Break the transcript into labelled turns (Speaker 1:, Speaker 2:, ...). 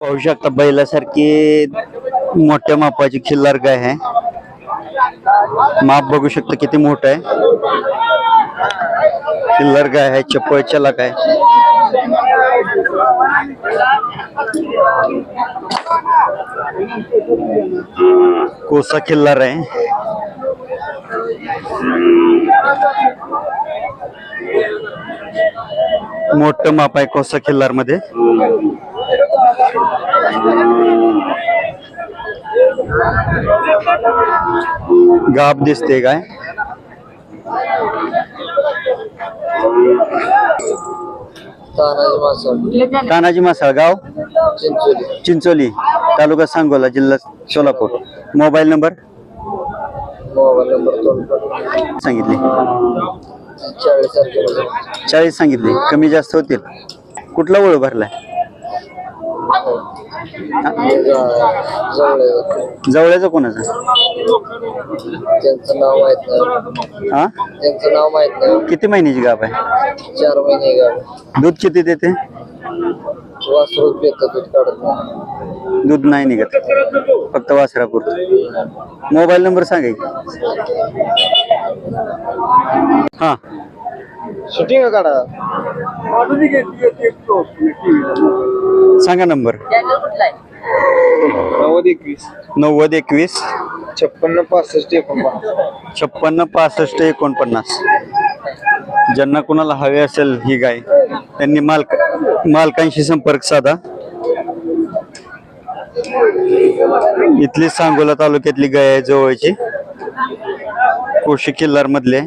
Speaker 1: पाहू शकता बैलासारखी मोठ्या मापाची खिल्लार गाय आहे. माप बघू शकता किती मोठं आहे. खिल्लार गाय आहे, चप्पल चलाक आहे. कोसा खिल्लार आहे. मोठं माप आहे कोसा खिल्लार मध्ये गाब दिसते काय?
Speaker 2: तानाजी मासा
Speaker 1: तानाजी मासाळ गाव?
Speaker 2: चिंचोली.
Speaker 1: चिंचोली तालुका सांगोला जिल्हा Solapur. Mobile number?
Speaker 2: Mobile number दोन
Speaker 1: सांगितले.
Speaker 2: चाळीस
Speaker 1: सांगितले. कमी जास्त होतील. कुठला ओळख भरलाय? जवळचं कोणाचं?
Speaker 2: त्यांचं नाव माहीत नाही.
Speaker 1: हा?
Speaker 2: त्यांचं नाव माहीत नाही.
Speaker 1: किती महिन्याची गाभ आहे?
Speaker 2: चार महिने गाव
Speaker 1: दूध किती देते?
Speaker 2: वासरूच पेत दूध काढत नाही.
Speaker 1: दूध नाही निघत. फक्त वासरापूर मोबाईल नंबर सांगा की. हा.
Speaker 2: शूटिंग काढा?
Speaker 1: सांगा नंबर.
Speaker 2: नव्वद एकवीस.
Speaker 1: नव्वद एकवीस.
Speaker 2: छप्पन्न पासष्ट एकोणपन्नास.
Speaker 1: छप्पन्न पासष्ट एकोणपन्नास. ज्यांना कुणाला हवे असेल ही गाय त्यांनी मालक मालकांशी संपर्क साधा. इथली सांगोला तालुक्यातली गाय आहे जवळची. कोशी किल्लार मधले